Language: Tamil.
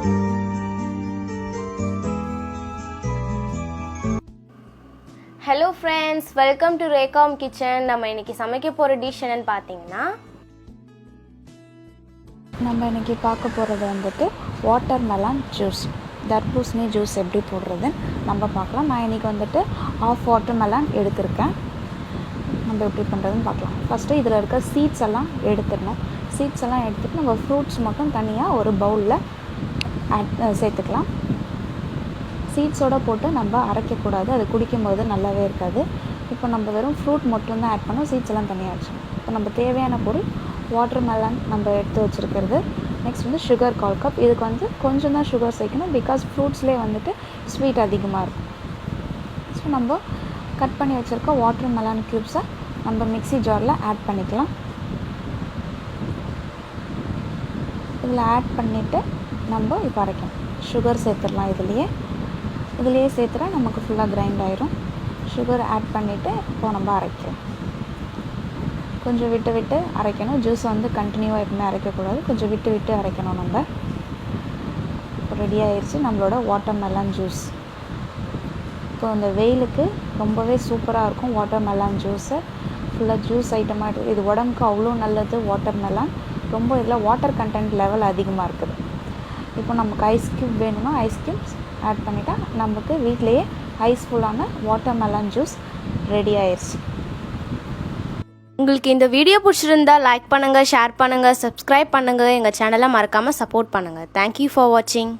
ஹலோ ஃப்ரெண்ட்ஸ் வெல்கம் டு ரேகாம் கிச்சன் நம்ம இன்னைக்கு சமைக்க போகிற டிஷ் என்னன்னு பார்த்தீங்கன்னா நம்ம இன்னைக்கு பார்க்க போகிறது வந்துட்டு வாட்டர் மெலான் ஜூஸ் தர்பூசணி ஜூஸ் எப்படி போடுறதுன்னு நம்ம பார்க்கலாம். நான் இன்றைக்கி வந்துட்டு ஆஃப் வாட்டர் மெலான் எடுத்திருக்கேன். நம்ம எப்படி பண்ணுறதுன்னு பார்க்கலாம். ஃபஸ்ட்டு இதில் இருக்க சீட்ஸ் எல்லாம் எடுத்துடணும். சீட்ஸ் எல்லாம் எடுத்துகிட்டு நம்ம ஃப்ரூட்ஸ் மட்டும் தனியாக ஒரு பவுலில் ஆட் சேர்த்துக்கலாம். சீட்ஸோடு போட்டு நம்ம அரைக்கக்கூடாது. அது குடிக்கும்போது நல்லாவே இருக்காது. இப்போ நம்ம வெறும் ஃப்ரூட் மட்டும்தான் ஆட் பண்ணோம். சீட்ஸ் எல்லாம் தனியாக இப்போ நம்ம தேவையான பொருள் வாட்டர் மெலன் நம்ம எடுத்து வச்சுருக்கிறது. நெக்ஸ்ட் வந்து சுகர் கால் கப் இதுக்கு வந்து கொஞ்சம் தான் சுகர் சேர்க்கணும். பிகாஸ் ஃப்ரூட்ஸ்லேயே வந்துட்டு ஸ்வீட் அதிகமாக இருக்கும். ஸோ நம்ம கட் பண்ணி வச்சுருக்க வாட்டர் மெலன் க்யூப்ஸை நம்ம மிக்ஸி ஜாரில் ஆட் பண்ணிக்கலாம். இதில் ஆட் பண்ணிவிட்டு நம்ம இப்போ அரைக்கணும். சுகர் சேர்த்துடலாம் இதுலேயே. இதுலேயே சேர்த்துட்டா நமக்கு ஃபுல்லாக கிரைண்ட் ஆயிரும். சுகர் ஆட் பண்ணிவிட்டு இப்போ நம்ம அரைக்கிறோம். கொஞ்சம் விட்டு விட்டு அரைக்கணும். ஜூஸ் வந்து கண்டினியூவாக எப்பவுமே அரைக்கக்கூடாது. கொஞ்சம் விட்டு விட்டு அரைக்கணும் நம்ம. ரெடி ஆயிடுச்சு நம்மளோட வாட்டர் மெலன் ஜூஸ் இப்போ இந்த வெயிலுக்கு ரொம்பவே சூப்பராக இருக்கும் வாட்டர் மெலான் ஜூஸு ஃபுல்லாக ஜூஸ் ஐட்டமாக இருக்குது இது உடம்புக்கு அவ்வளோ நல்லது வாட்டர் மெலான் ரொம்ப இதில் வாட்டர் கண்டென்ட் லெவல் அதிகமாக இருக்குது. இப்போ நமக்கு ஐஸ் க்யூப் வேணும்னா ஐஸ் க்யூப்ஸ் ஆட் பண்ணிட்டால் நமக்கு வீட்டிலையே ஐஸ்ஃபுல்லான வாட்டர் மெலன் ஜூஸ் ரெடி ஆயிடுச்சு உங்களுக்கு இந்த வீடியோ பிடிச்சிருந்தா லைக் பண்ணுங்கள் ஷேர் பண்ணுங்கள் சப்ஸ்கிரைப் பண்ணுங்கள் எங்கள் சேனலை மறக்காமல் சப்போர்ட் பண்ணுங்கள் தேங்க்யூ ஃபார் வாட்சிங்